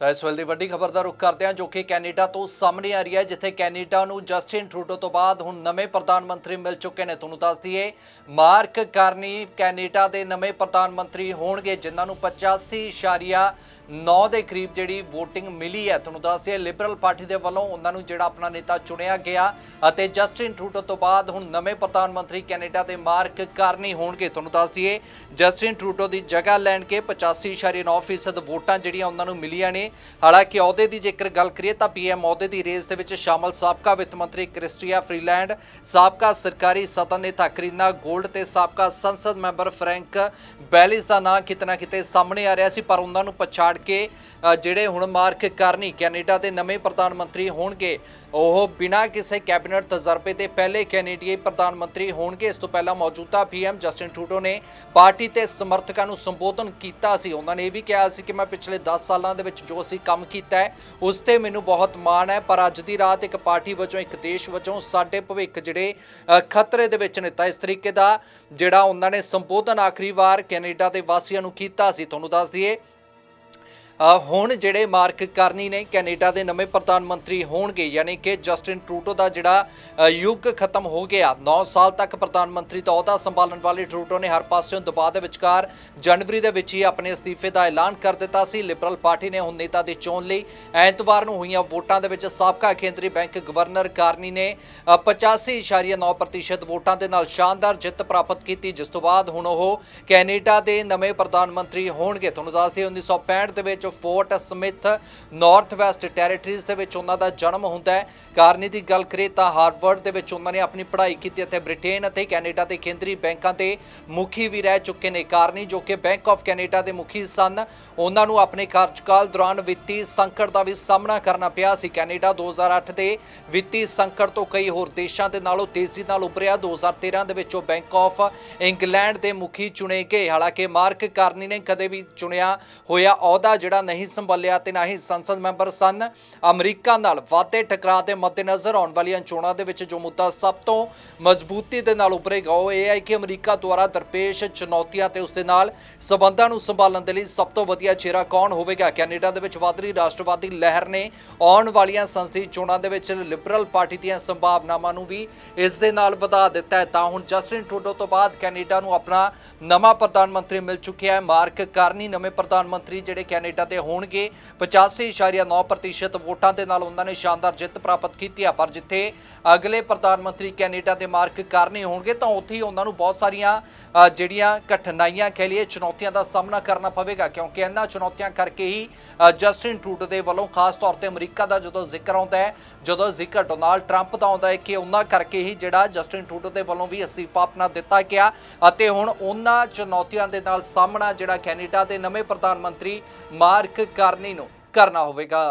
ਤਾਂ ਇਸ ਵੇਲੇ ਦੀ ਵੱਡੀ ਖਬਰ ਦਾ ਰੁਖ ਕਰਦੇ ਹਾਂ, ਜੋ ਕਿ ਕੈਨੇਡਾ ਤੋਂ ਸਾਹਮਣੇ ਆ ਰਹੀ ਹੈ, ਜਿੱਥੇ ਕੈਨੇਡਾ ਨੂੰ ਜਸਟਿਨ ਟਰੂਡੋ ਤੋਂ ਬਾਅਦ ਹੁਣ ਨਵੇਂ ਪ੍ਰਧਾਨ ਮੰਤਰੀ ਮਿਲ ਚੁੱਕੇ ਨੇ। ਤੁਹਾਨੂੰ ਦੱਸ ਦਈਏ, ਮਾਰਕ ਕਾਰਨੀ ਕੈਨੇਡਾ ਦੇ ਨਵੇਂ ਪ੍ਰਧਾਨ ਮੰਤਰੀ ਹੋਣਗੇ, ਜਿਨ੍ਹਾਂ ਨੂੰ 85.9 ਦੇ ਕਰੀਬ ਜਿਹੜੀ VOTING ਮਿਲੀ ਹੈ। ਤੁਹਾਨੂੰ ਦੱਸ ਦਈਏ, ਲਿਬਰਲ ਪਾਰਟੀ ਦੇ ਵੱਲੋਂ ਉਹਨਾਂ ਨੂੰ ਜਿਹੜਾ ਆਪਣਾ ਨੇਤਾ ਚੁਣਿਆ ਗਿਆ ਅਤੇ ਜਸਟਿਨ ਟਰੂਡੋ ਤੋਂ ਬਾਅਦ ਹੁਣ ਨਵੇਂ ਪ੍ਰਧਾਨ ਮੰਤਰੀ ਕੈਨੇਡਾ ਦੇ ਮਾਰਕ ਕਾਰਨੀ ਹੋਣਗੇ। ਤੁਹਾਨੂੰ ਦੱਸ ਦਈਏ, ਜਸਟਿਨ ਟਰੂਡੋ ਦੀ ਜਗ੍ਹਾ ਲੈਣ ਕੇ 85.9% ਵੋਟਾਂ ਜਿਹੜੀਆਂ ਉਹਨਾਂ ਨੂੰ ਮਿਲੀਆਂ ਨੇ। ਹਾਲਾਂਕਿ ਅਹੁਦੇ ਦੀ ਜੇਕਰ ਗੱਲ ਕਰੀਏ ਤਾਂ ਪੀਐਮ ਅਹੁਦੇ ਦੀ ਰੇਸ ਦੇ ਵਿੱਚ ਸ਼ਾਮਲ ਸਾਬਕਾ ਵਿੱਤ ਮੰਤਰੀ ਕ੍ਰਿਸਟੀਆ ਫਰੀਲੈਂਡ, ਸਾਬਕਾ ਸਰਕਾਰੀ ਸਤਨ ਨੇਤਾ ਕਰੀਨਾ ਗੋਲਡ ਤੇ ਸਾਬਕਾ ਸੰਸਦ ਮੈਂਬਰ ਫਰੈਂਕ ਬੈਲਿਸ ਦਾ ਨਾਂ ਕਿਤੇ ਕਿਤੇ ਸਾਹਮਣੇ ਆ ਰਿਹਾ ਸੀ, ਪਰ ਉਹਨਾਂ ਨੂੰ ਪਛਾੜ ਕੇ ਜਿਹੜੇ ਹੁਣ ਮਾਰਕ ਕਰਨੀ ਕੈਨੇਡਾ ਦੇ ਨਵੇਂ ਪ੍ਰਧਾਨ ਮੰਤਰੀ ਹੋਣਗੇ, ਉਹ ਬਿਨਾਂ ਕਿਸੇ ਕੈਬਨਿਟ ਤਜਰਬੇ ਦੇ ਪਹਿਲੇ ਕੈਨੇਡੀਅਨ ਪ੍ਰਧਾਨ ਮੰਤਰੀ ਹੋਣਗੇ। ਇਸ ਤੋਂ ਪਹਿਲਾਂ ਮੌਜੂਦਾ ਪੀਐਮ ਜਸਟਿਨ ਟਰੂਡੋ ਨੇ ਪਾਰਟੀ ਤੇ ਸਮਰਥਕਾਂ ਨੂੰ ਸੰਬੋਧਨ ਕੀਤਾ ਸੀ। ਉਹਨਾਂ ਨੇ ਇਹ ਵੀ ਕਿਹਾ ਸੀ ਕਿ ਮੈਂ ਪਿਛਲੇ 10 ਸਾਲਾਂ ਦੇ ਵਿੱਚ ਜੋ ਅਸੀਂ ਕੰਮ ਕੀਤਾ ਹੈ ਉਸ ਤੇ ਮੈਨੂੰ ਬਹੁਤ ਮਾਣ ਹੈ ਪਰ ਅੱਜ ਦੀ ਰਾਤ ਇੱਕ ਪਾਰਟੀ ਵਜੋਂ ਇੱਕ ਦੇਸ਼ ਵਜੋਂ ਸਾਡੇ ਭਵਿੱਖ ਜਿਹੜੇ ਅ, ਖਤਰੇ ਦੇ ਵਿੱਚ ਨੇ ਤਾਂ ਇਸ ਤਰੀਕੇ ਦਾ ਜਿਹੜਾ ਉਹਨਾਂ ਨੇ ਸੰਬੋਧਨ ਆਖਰੀ ਵਾਰ ਕੈਨੇਡਾ ਦੇ ਵਾਸੀਆਂ ਨੂੰ ਕੀਤਾ ਸੀ ਤੁਹਾਨੂੰ ਦੱਸ ਦਈਏ। ਹੁਣ ਜਿਹੜੇ ਮਾਰਕ ਕਰਨੀ ਨੇ ਕੈਨੇਡਾ ਦੇ ਨਵੇਂ ਪ੍ਰਧਾਨ ਮੰਤਰੀ ਹੋਣਗੇ ਯਾਨੀ ਕਿ ਜਸਟਿਨ ਟਰੂਡੋ ਦਾ ਜਿਹੜਾ ਯੁੱਗ ਖਤਮ ਹੋ ਗਿਆ। 9 ਸਾਲ ਤੱਕ ਪ੍ਰਧਾਨ ਮੰਤਰੀ ਦਾ ਅਹੁਦਾ ਸੰਭਾਲਣ ਵਾਲੇ ਟਰੂਡੋ ਨੇ ਹਰ ਪਾਸਿਓਂ ਦਬਾਅ ਦੇ ਵਿਚਕਾਰ ਜਨਵਰੀ ਦੇ ਵਿੱਚ ਹੀ ਆਪਣੇ ਅਸਤੀਫੇ ਦਾ ਐਲਾਨ ਕਰ ਦਿੱਤਾ ਸੀ। ਲਿਬਰਲ ਪਾਰਟੀ ਨੇ ਹੁਣ ਨੇਤਾ ਦੀ ਚੋਣ ਲਈ ਐਤਵਾਰ ਨੂੰ ਹੋਈਆਂ ਵੋਟਾਂ ਦੇ ਵਿੱਚ ਸਾਬਕਾ ਕੇਂਦਰੀ ਬੈਂਕ ਗਵਰਨਰ ਕਾਰਨੀ ਨੇ ਅ, 85.9% ਵੋਟਾਂ ਦੇ ਨਾਲ ਸ਼ਾਨਦਾਰ ਜਿੱਤ ਪ੍ਰਾਪਤ ਕੀਤੀ ਜਿਸ ਤੋਂ ਬਾਅਦ ਹੁਣ ਉਹ ਕੈਨੇਡਾ ਦੇ ਨਵੇਂ ਪ੍ਰਧਾਨ ਮੰਤਰੀ ਹੋਣਗੇ। ਤੁਹਾਨੂੰ ਦੱਸ ਦਈਏ 1965 ਦੇ ਵਿੱਚ Fort Smith north west territories ਦੇ ਵਿੱਚ ਉਹਨਾਂ ਦਾ ਜਨਮ ਹੁੰਦਾ ਹੈ। ਕਾਰਨੀ ਦੀ ਗੱਲ ਕਰੇ ਤਾਂ ਹਾਰਵਰਡ ਦੇ ਵਿੱਚ ਉਹਨਾਂ ਨੇ ਆਪਣੀ ਪੜ੍ਹਾਈ ਕੀਤੀ ਅਤੇ ਬ੍ਰਿਟੇਨ ਅਤੇ ਕੈਨੇਡਾ ਦੇ ਕੇਂਦਰੀ ਬੈਂਕਾਂ ਦੇ ਮੁਖੀ ਵੀ ਰਹਿ ਚੁੱਕੇ ਨੇ। ਕਾਰਨੀ ਜੋ ਕਿ ਬੈਂਕ ਆਫ ਕੈਨੇਡਾ ਦੇ ਮੁਖੀ ਸਨ, ਉਹਨਾਂ ਨੂੰ ਆਪਣੇ ਕਾਰਜਕਾਲ ਦੌਰਾਨ ਵਿੱਤੀ ਸੰਕਟ ਦਾ ਵੀ ਸਾਹਮਣਾ ਕਰਨਾ ਪਿਆ ਸੀ। ਕੈਨੇਡਾ 2008 ਦੇ ਵਿੱਤੀ ਸੰਕਟ ਤੋਂ ਕਈ ਹੋਰ ਦੇਸ਼ਾਂ ਦੇ ਨਾਲੋਂ ਤੇਜ਼ੀ ਨਾਲ ਉੱਭਰਿਆ। 2013 ਦੇ ਵਿੱਚ ਉਹ ਬੈਂਕ ਆਫ ਇੰਗਲੈਂਡ ਦੇ ਮੁਖੀ ਚੁਣੇ ਗਏ। ਹਾਲਾਂਕਿ ਮਾਰਕ ਕਾਰਨੀ ਨੇ ਕਦੇ ਵੀ ਚੁਣਿਆ ਹੋਇਆ ਅਹੁਦਾ ਜਿਹੜਾ ਨਹੀਂ ਸੰਭਾਲਿਆ ਤੇ ਨਾ ਹੀ ਸੰਸਦ ਮੈਂਬਰ ਸਨ। ਅਮਰੀਕਾ ਨਾਲ ਵਾਧੇ ਟਕਰਾਅ ਦੇ ਮੱਦੇਨਜ਼ਰ ਆਉਣ ਵਾਲੀਆਂ ਚੋਣਾਂ ਦੇ ਵਿੱਚ ਜੋ ਮੁੱਦਾ ਸਭ ਤੋਂ ਮਜ਼ਬੂਤੀ ਦੇ ਨਾਲ ਉਭਰੇਗਾ, ਉਹ ਇਹ ਹੈ ਕਿ ਅਮਰੀਕਾ ਦੁਆਰਾ ਦਰਪੇਸ਼ ਚੁਣੌਤੀਆਂ ਤੇ ਉਸ ਦੇ ਨਾਲ ਸਬੰਧਾਂ ਨੂੰ ਸੰਭਾਲਣ ਦੇ ਲਈ ਸਭ ਤੋਂ ਵਧੀਆ ਚਿਹਰਾ ਕੌਣ ਹੋਵੇਗਾ? ਕੈਨੇਡਾ ਦੇ ਵਿੱਚ ਵਧ ਰਹੀ ਰਾਸ਼ਟਰਵਾਦੀ ਲਹਿਰ ਨੇ ਆਉਣ ਵਾਲੀਆਂ ਸੰਸਦੀ ਚੋਣਾਂ ਦੇ ਵਿੱਚ ਲਿਬਰਲ ਪਾਰਟੀ ਦੀਆਂ ਸੰਭਾਵਨਾਵਾਂ ਨੂੰ ਵੀ ਇਸ ਦੇ ਨਾਲ ਵਧਾ ਦਿੱਤਾ ਹੈ। ਤਾਂ ਹੁਣ ਜਸਟਿਨ ਟਰੂਡੋ ਤੋਂ ਬਾਅਦ ਕੈਨੇਡਾ ਨੂੰ ਆਪਣਾ ਨਵਾਂ ਪ੍ਰਧਾਨ ਮੰਤਰੀ ਮਿਲ ਚੁੱਕਿਆ ਹੈ। ਮਾਰਕ ਕਾਰਨੀ, ਨਵੇਂ ਪ੍ਰਧਾਨ ਮੰਤਰੀ ਜਿਹੜੇ ਕੈਨੇਡਾ ਦੇ ਹੋਣਗੇ। 85.9% ਵੋਟਾਂ ਦੇ ਨਾਲ ਉਹਨਾਂ ਨੇ ਸ਼ਾਨਦਾਰ ਜਿੱਤ ਪ੍ਰਾਪਤ ਕੀਤੀ ਹੈ ਪਰ ਜਿੱਥੇ ਅਗਲੇ ਪ੍ਰਧਾਨ ਮੰਤਰੀ ਕੈਨੇਡਾ ਦੇ ਮਾਰਕ ਕਾਰਨੀ ਹੋਣਗੇ, ਤਾਂ ਉੱਥੇ ਹੀ ਉਹਨਾਂ ਨੂੰ ਬਹੁਤ ਸਾਰੀਆਂ ਜਿਹੜੀਆਂ ਕਠਿਨਾਈਆਂ ਕਹਿ ਲਈਏ, ਚੁਣੌਤੀਆਂ ਦਾ ਸਾਹਮਣਾ ਕਰਨਾ ਪਵੇਗਾ। ਕਿਉਂਕਿ ਇਹਨਾਂ ਚੁਣੌਤੀਆਂ ਕਰਕੇ ਹੀ ਜਸਟਿਨ ਟਰੂਡੋ ਦੇ ਵੱਲੋਂ ਖਾਸ ਤੌਰ ਤੇ ਅਮਰੀਕਾ ਦਾ ਜਦੋਂ ਜ਼ਿਕਰ ਆਉਂਦਾ ਹੈ, ਜਦੋਂ ਜ਼ਿਕਰ ਡੋਨਾਲਡ ਟਰੰਪ ਦਾ ਆਉਂਦਾ ਹੈ ਕਿ ਉਹਨਾਂ ਕਰਕੇ ਹੀ ਜਿਹੜਾ ਜਸਟਿਨ ਟਰੂਡੋ ਦੇ ਵੱਲੋਂ ਵੀ ਅਸਤੀਫਾ ਆਪਣਾ ਦਿੱਤਾ ਗਿਆ ਅਤੇ ਹੁਣ ਉਹਨਾਂ ਚੁਣੌਤੀਆਂ ਦੇ ਨਾਲ ਸਾਹਮਣਾ ਜਿਹੜਾ ਕੈਨੇਡਾ ਦੇ ਨਵੇਂ ਪ੍ਰਧਾਨ ਮੰਤਰੀ ਮਾਰ ਮਾਰਕ ਕਾਰਨੀ ਨੂੰ ਕਰਨਾ ਹੋਵੇਗਾ।